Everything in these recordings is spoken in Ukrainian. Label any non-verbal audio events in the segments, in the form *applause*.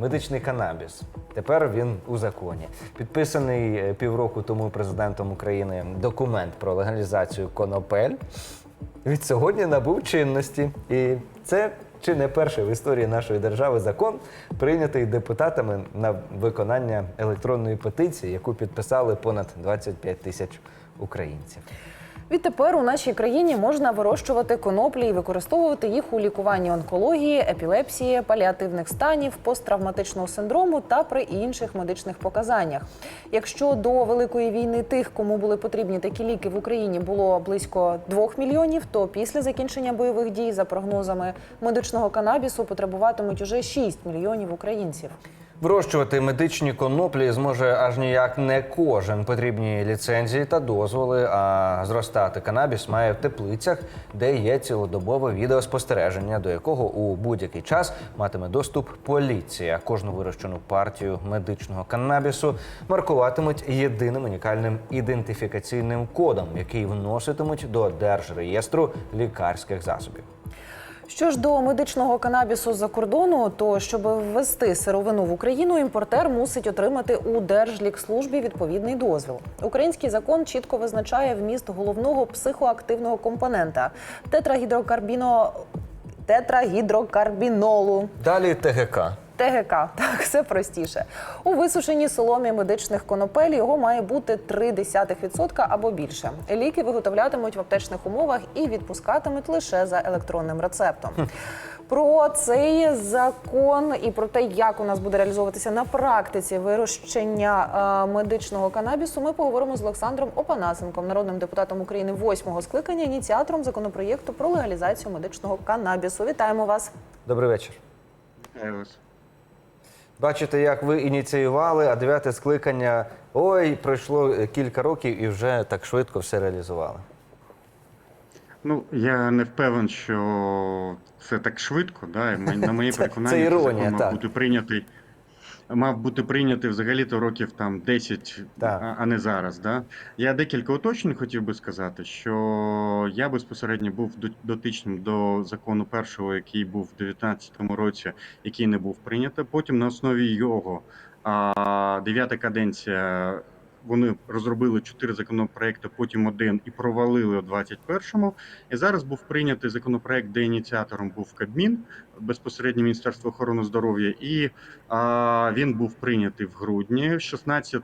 медичний канабіс. Тепер він у законі. Підписаний е, півроку тому президентом України документ про легалізацію конопель. Від сьогодні набув чинності. І це чи не перший в історії нашої держави закон, прийнятий депутатами на виконання електронної петиції, яку підписали понад 25 тисяч українців. Відтепер у нашій країні можна вирощувати коноплі і використовувати їх у лікуванні онкології, епілепсії, паліативних станів, посттравматичного синдрому та при інших медичних показаннях. Якщо до великої війни тих, кому були потрібні такі ліки в Україні, було близько 2 мільйонів, то після закінчення бойових дій за прогнозами медичного канабісу потребуватимуть уже 6 мільйонів українців. Вирощувати медичні коноплі зможе аж ніяк не кожен. Потрібні ліцензії та дозволи. А зростати канабіс має в теплицях, де є цілодобове відеоспостереження, до якого у будь-який час матиме доступ поліція. Кожну вирощену партію медичного канабісу маркуватимуть єдиним унікальним ідентифікаційним кодом, який вноситимуть до держреєстру лікарських засобів. Що ж до медичного канабісу з-за кордону, то щоб ввести сировину в Україну, імпортер мусить отримати у Держлікслужбі відповідний дозвіл. Український закон чітко визначає вміст головного психоактивного компонента тетрагідрокарбіно тетрагідрокарбінолу. Далі ТГК. ТГК, так все простіше. У висушеній соломі медичних конопель його має бути 0,3% або більше. Ліки виготовлятимуть в аптечних умовах і відпускатимуть лише за електронним рецептом. Про цей закон і про те, як у нас буде реалізовуватися на практиці вирощення е, медичного канабісу, ми поговоримо з Олександром Опанасенком, народним депутатом України восьмого скликання, ініціатором законопроєкту про легалізацію медичного канабісу. Вітаємо вас. Добрий вечір. Бачите, як ви ініціювали, а дев'яте скликання. Ой, пройшло е, кілька років і вже так швидко все реалізували. Ну, я не впевнен, що це так швидко. Да? На моє *laughs* Це- переконання, це іронія, закон мав бути прийнятий. Мав бути прийнятий взагалі-то років там 10, Так. а, а не зараз. Да? Я декілька уточнень хотів би сказати, що я безпосередньо був до- дотичним до закону першого, який був в 2019 році, який не був прийнятий. Потім на основі його а, дев'ята каденція. Вони розробили чотири законопроекти, потім один і провалили у 21-му. І зараз був прийнятий законопроект, де ініціатором був Кабмін, безпосередньо Міністерство охорони здоров'я, і а, він був прийнятий в грудні. 16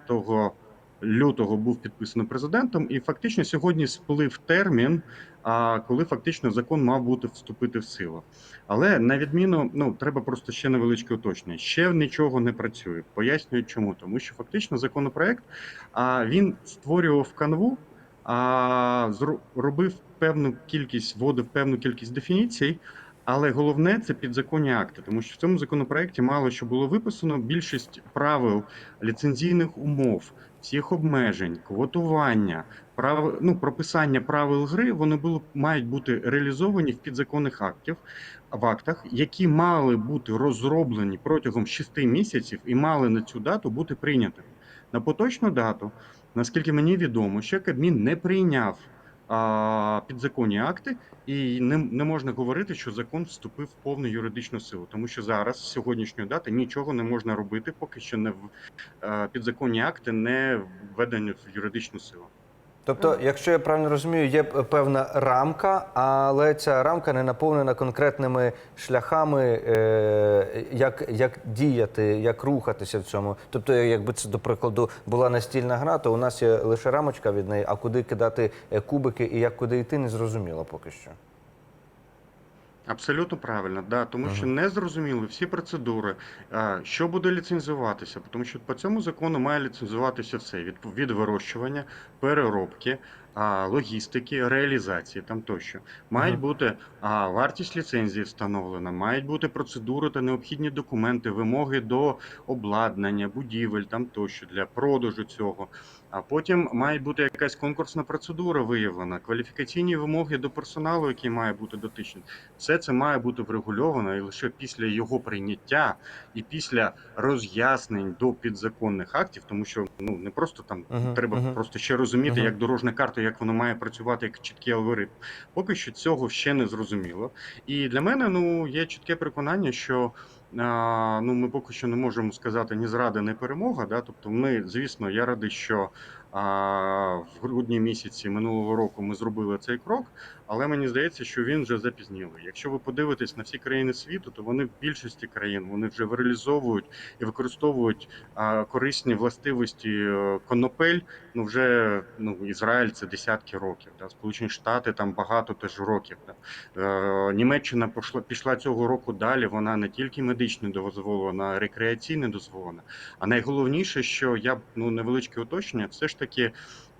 лютого був підписаний президентом, і фактично сьогодні сплив термін, а, коли фактично закон мав бути вступити в силу. Але на відміну, ну треба просто ще невеличке уточнення. Ще нічого не працює. Пояснюю, чому тому, що фактично законопроект а, він створював канву, а робив певну кількість, вводив певну кількість дефініцій. Але головне це підзаконні акти, тому що в цьому законопроекті мало що було виписано більшість правил ліцензійних умов, всіх обмежень, квотування, прав... ну, прописання правил гри, вони були мають бути реалізовані в підзаконних актів в актах, які мали бути розроблені протягом 6 місяців і мали на цю дату бути прийнятими. На поточну дату, наскільки мені відомо, ще Кабмін не прийняв підзаконні акти, і не, не можна говорити, що закон вступив в повну юридичну силу, тому що зараз, з сьогоднішньої дати, нічого не можна робити, поки що не в е, підзаконні акти не введені в юридичну силу. Тобто, якщо я правильно розумію, є певна рамка, але ця рамка не наповнена конкретними шляхами, е, як, як діяти, як рухатися в цьому. Тобто, якби це до прикладу була настільна гра, то у нас є лише рамочка від неї, а куди кидати е, кубики і як куди йти, не зрозуміло поки що. Абсолютно правильно, да, тому що не зрозуміли всі процедури, що буде ліцензуватися, тому що по цьому закону має ліцензуватися все від, від вирощування, переробки, логістики, реалізації там тощо. Мають Мгм. бути а, вартість ліцензії встановлена, мають бути процедури та необхідні документи, вимоги до обладнання, будівель там тощо для продажу цього. А потім має бути якась конкурсна процедура виявлена, кваліфікаційні вимоги до персоналу, який має бути дотичний. Все це має бути врегульовано і лише після його прийняття і після роз'яснень до підзаконних актів, тому що ну не просто там Мгм, треба мгм. просто ще розуміти, Мгм. як дорожня карта, як воно має працювати, як чіткий алгоритм. Поки що цього ще не зрозуміло. І для мене ну є чітке переконання, що ну ми поки що не можемо сказати ні зрада, ні перемога. Да? Тобто, ми, звісно, я радий, що в грудні місяці минулого року ми зробили цей крок, але мені здається, що він вже запізнілий. Якщо ви подивитесь на всі країни світу, то вони в більшості країн вони вже реалізовують і використовують а, корисні властивості е, конопель. Ну вже ну Ізраїль це десятки років. Да? Сполучені Штати там багато теж років. Да? Е, Німеччина пішла пішла цього року далі. Вона не тільки медично дозволена, а рекреаційно дозволена. А найголовніше, що я ну невеличке уточнення, все ж таки.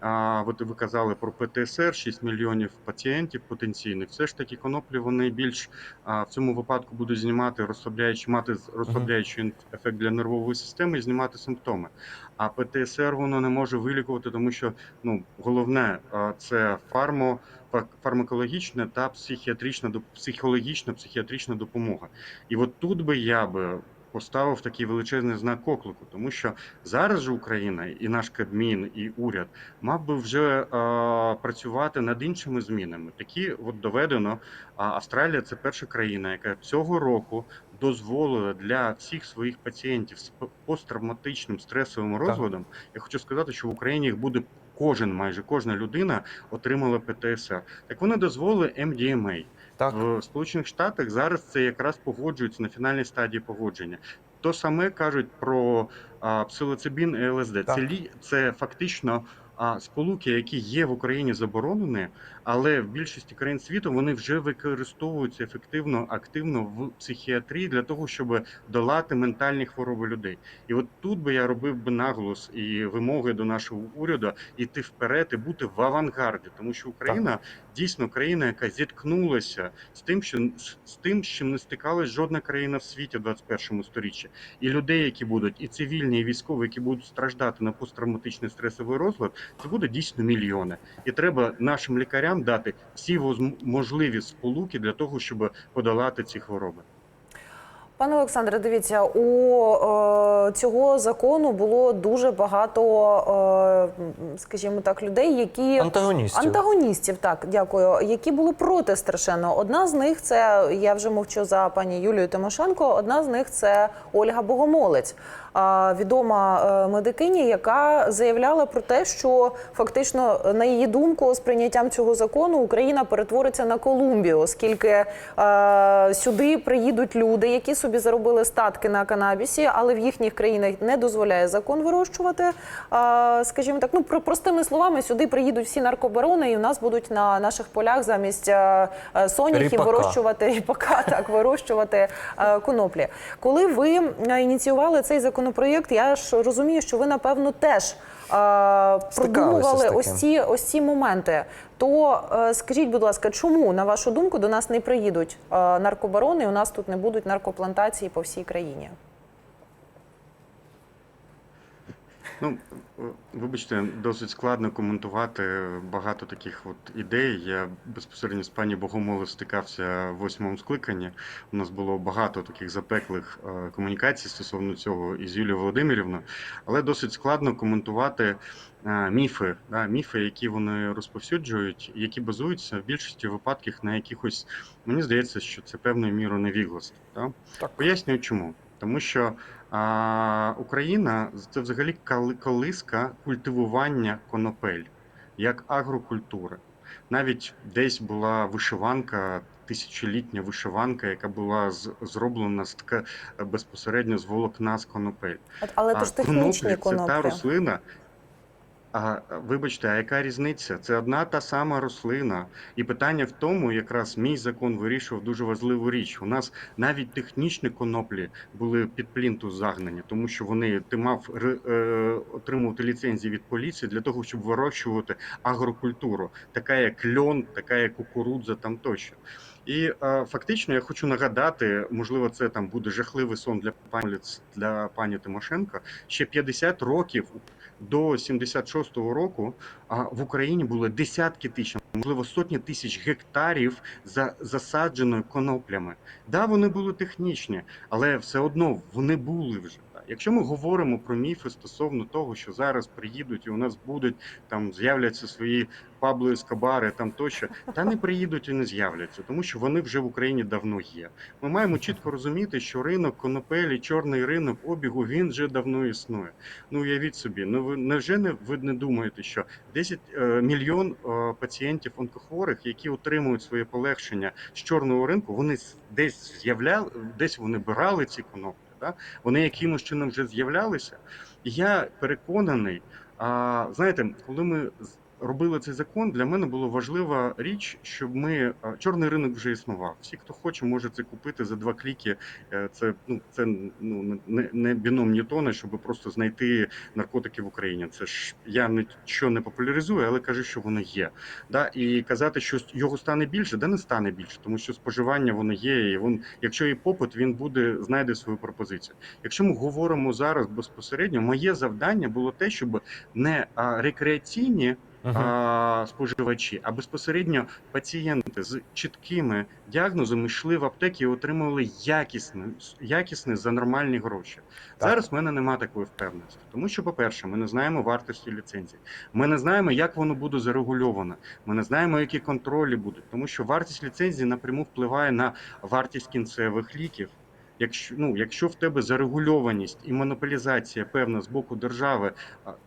А от ви казали про ПТСР, 6 мільйонів пацієнтів потенційних. Все ж таки, коноплі вони більш а, в цьому випадку будуть знімати розслабляючи, мати розслабляючий ефект для нервової системи і знімати симптоми. А ПТСР воно не може вилікувати, тому що ну головне а, це фармо фар- фармакологічна та психіатрична психологічна психіатрична допомога. І от тут би я би поставив такий величезний знак оклику, тому що зараз же Україна і наш Кабмін, і уряд мав би вже е, працювати над іншими змінами. Такі от доведено. А Австралія це перша країна, яка цього року дозволила для всіх своїх пацієнтів з посттравматичним стресовим розладом. Я хочу сказати, що в Україні їх буде кожен, майже кожна людина отримала ПТСР. Так вони дозволили MDMA. Так. В Сполучених Штатах зараз це якраз погоджується на фінальній стадії погодження. То саме кажуть про псилоцибін і ЛСД. Так. Це це фактично а, сполуки, які є в Україні заборонені, але в більшості країн світу вони вже використовуються ефективно, активно в психіатрії для того, щоб долати ментальні хвороби людей. І от тут би я робив би наголос і вимоги до нашого уряду йти вперед і бути в авангарді, тому що Україна дійсно країна, яка зіткнулася з тим, що з тим, з чим не стикалась жодна країна в світі в 21 сторіччі. І людей, які будуть, і цивільні, і військові, які будуть страждати на посттравматичний стресовий розлад, це буде дійсно мільйони. І треба нашим лікарям дати всі можливі сполуки для того, щоб подолати ці хвороби. Пане Олександре, дивіться, у е, цього закону було дуже багато, е, скажімо так, людей, які Антагоністів. Антагоністів, так, дякую, які були проти страшенно. Одна з них це я вже мовчу за пані Юлію Тимошенко. Одна з них це Ольга Богомолець, відома е, медикиня, яка заявляла про те, що фактично, на її думку, з прийняттям цього закону Україна перетвориться на Колумбію, оскільки е, сюди приїдуть люди, які собі заробили статки на канабісі, але в їхніх країнах не дозволяє закон вирощувати. Скажімо так, ну про простими словами, сюди приїдуть всі наркобарони, і у нас будуть на наших полях замість е, соняхів вирощувати ріпака, так вирощувати коноплі. Коли ви ініціювали цей законопроєкт, я ж розумію, що ви напевно теж. е, Продумували ось ці ось ці моменти. То е, скажіть, будь ласка, чому на вашу думку до нас не приїдуть е, наркобарони? і У нас тут не будуть наркоплантації по всій країні? Ну, вибачте, досить складно коментувати багато таких от ідей. Я безпосередньо з пані Богомолець стикався в восьмому скликанні. У нас було багато таких запеклих е, комунікацій стосовно цього із Юлією Володимирівною, але досить складно коментувати е, міфи, да, міфи, які вони розповсюджують, які базуються в більшості випадків на якихось, мені здається, що це певною мірою невігластво. Да? Так. Пояснюю чому. Тому що а, Україна це взагалі колиска культивування конопель як агрокультури. Навіть десь була вишиванка, тисячолітня вишиванка, яка була з- зроблена з така безпосередньо з волокна з конопель. Але але то ж технічні коноплі це та рослина. А вибачте, а яка різниця? Це одна та сама рослина. І питання в тому, якраз мій закон вирішував дуже важливу річ. У нас навіть технічні коноплі були під плінтус загнані, тому що вони ти мав е, отримувати ліцензії від поліції для того, щоб вирощувати агрокультуру, така як льон, така як кукурудза, там тощо. І е, фактично я хочу нагадати, можливо, це там буде жахливий сон для пані для пані Тимошенко. Ще 50 років до 76-го року в Україні було десятки тисяч, можливо, сотні тисяч гектарів за засадженою коноплями. Да, вони були технічні, але все одно вони були вже. Якщо ми говоримо про міфи стосовно того, що зараз приїдуть і у нас будуть там з'являться свої Пабло Ескобари, там тощо, та не приїдуть і не з'являться, тому що вони вже в Україні давно є. Ми маємо чітко розуміти, що ринок конопелі, чорний ринок обігу, він вже давно існує. Ну уявіть собі, ну ви невже не ви не думаєте, що 10 е, мільйон е, пацієнтів онкохворих, які отримують своє полегшення з чорного ринку, вони десь з'являли, десь вони брали ці коноплі, да? вони якимось чином вже з'являлися. І я переконаний, а, знаєте, коли ми робили цей закон, для мене було важлива річ, щоб ми чорний ринок вже існував. Всі, хто хоче, може це купити за два кліки. Е, Це ну це ну не, не біном Ньютона, щоб просто знайти наркотики в Україні. Це ж я нічого не популяризую, але кажу, що воно є. Да? І казати, що його стане більше, да не стане більше, тому що споживання воно є. І він, якщо є попит, він буде знайде свою пропозицію. Якщо ми говоримо зараз безпосередньо, моє завдання було те, щоб не рекреаційні. А, споживачі, а безпосередньо пацієнти з чіткими діагнозами йшли в аптеки і отримували якісне, якісне за нормальні гроші. Так. Зараз в мене немає такої впевненості, тому що, по-перше, ми не знаємо вартості ліцензії. Ми не знаємо, як воно буде зарегульовано. Ми не знаємо, які контролі будуть, тому що вартість ліцензії напряму впливає на вартість кінцевих ліків. Якщо ну, якщо в тебе зарегульованість і монополізація певна з боку держави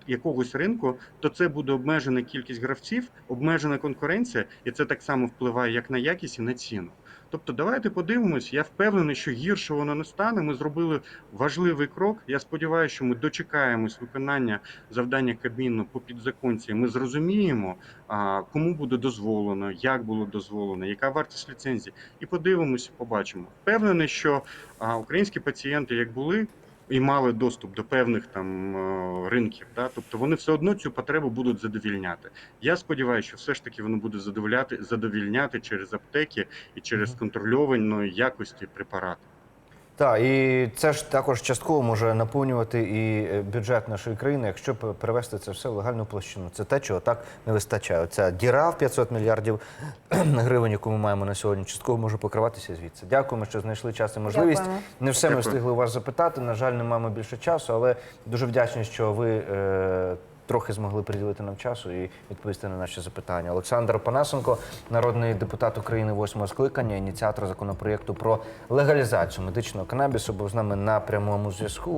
якогось ринку, то це буде обмежена кількість гравців, обмежена конкуренція, і це так само впливає як на якість і на ціну. Тобто, давайте подивимось. Я впевнений, що гірше воно не стане. Ми зробили важливий крок. Я сподіваюся, що ми дочекаємось виконання завдання Кабміну по підзаконці. Ми зрозуміємо, кому буде дозволено, як було дозволено, яка вартість ліцензії, і подивимося, побачимо. Впевнений, що українські пацієнти, як були. І мали доступ до певних там е, ринків, да? тобто вони все одно цю потребу будуть задовільняти. Я сподіваюся, що все ж таки воно буде задовольняти задовільняти через аптеки і через контрольованої якості препарати. Так, і це ж також частково може наповнювати і е, бюджет нашої країни, якщо перевести це все в легальну площину. Це те, чого так не вистачає. Ця діра в 500 мільярдів *clears throat* гривень, яку ми маємо на сьогодні, частково може покриватися звідси. Дякуємо, що знайшли час і можливість. Дякуємо. Не все ми встигли у вас запитати. На жаль, не маємо більше часу, але дуже вдячні, що ви. Е- Трохи змогли приділити нам часу і відповісти на наші запитання. Олександр Панасенко, народний депутат України восьмого скликання, ініціатор законопроєкту про легалізацію медичного канабісу, був з нами на прямому зв'язку.